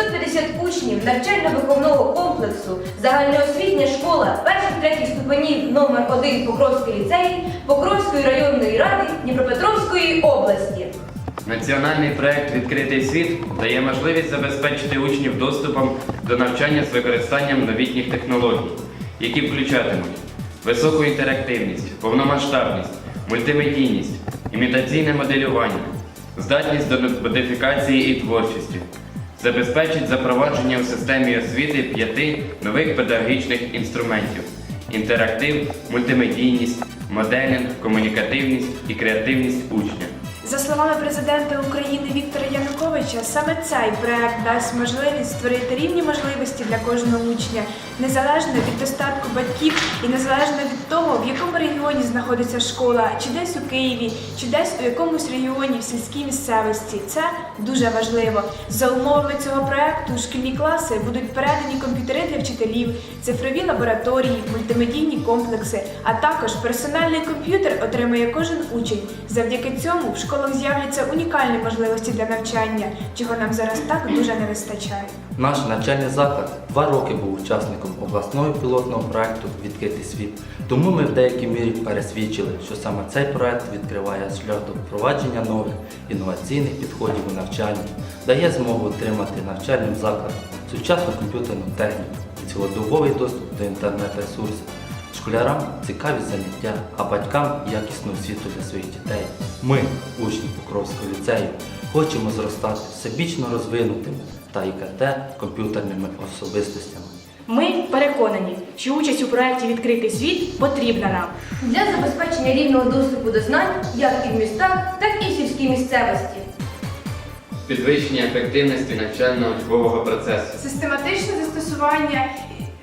150 учнів навчально-виховного комплексу загальноосвітня школа перших третіх ступенів номер 1 Покровський ліцей Покровської районної ради Дніпропетровської області. Національний проект Відкритий світ дає можливість забезпечити учнів доступом до навчання з використанням новітніх технологій, які включатимуть високу інтерактивність, повномасштабність, мультимедійність, імітаційне моделювання, здатність до модифікації і творчості, забезпечить запровадження в системі освіти п'яти нових педагогічних інструментів: інтерактив, мультимедійність, моделінг, комунікативність і креативність учня. За словами президента України Віктора Януковича, саме цей проект дасть можливість створити рівні можливості для кожного учня, незалежно від достатку батьків і незалежно від того, в якому регіоні знаходиться школа, чи десь у Києві, чи десь у якомусь регіоні в сільській місцевості. Це дуже важливо. За умовами цього проекту шкільні класи будуть передані комп'ютери для вчителів, цифрові лабораторії, мультимедійні комплекси, а також персональний комп'ютер отримає кожен учень. Завдяки цьому в школах з'являться унікальні можливості для навчання, чого нам зараз так дуже не вистачає. Наш навчальний заклад два роки був учасником обласного пілотного проекту Відкритий світ. Тому ми в деякій мірі пересвідчили, що саме цей проект відкриває шлях до впровадження нових інноваційних підходів у навчанні, дає змогу отримати навчальним закладам сучасну комп'ютерну техніку і цілодобовий доступ до інтернет-ресурсів. Школярам цікаві заняття, а батькам якісну освіту для своїх дітей. Ми, учні Покровського ліцею, хочемо зростати всебічно розвинутими та ІКТ комп'ютерними особистостями. Ми переконані, що участь у проєкті Відкритий світ потрібна нам. Для забезпечення рівного доступу до знань як і в містах, так і в сільській місцевості. Підвищення ефективності навчально-учбового процесу. Систематичне застосування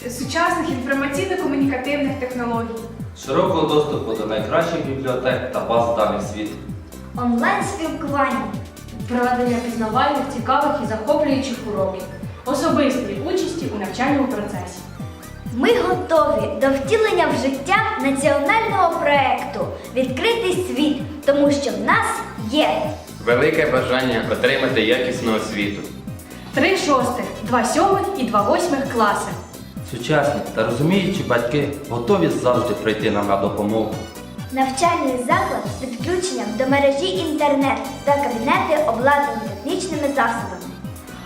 сучасних інформаційно-комунікативних технологій. Широкого доступу до найкращих бібліотек та баз даних світу. онлайн-спілкування, Проведення пізнавальних, цікавих і захоплюючих уроків, особистої участі у навчальному процесі. Ми готові до втілення в життя національного проекту Відкритий світ, тому що в нас є Велике бажання отримати якісну освіту. Три шостих, два сьомих і два восьмих класи. Сучасні та розуміючі батьки готові завжди прийти нам на допомогу. навчальний заклад з підключенням до мережі інтернет та кабінети обладнані технічними засобами.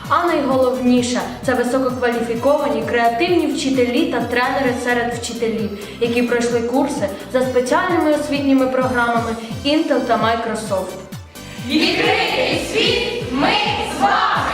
А найголовніше це висококваліфіковані креативні вчителі та тренери серед вчителів, які пройшли курси за спеціальними освітніми програмами Intel та Microsoft. Відкритий світ! Ми з вами!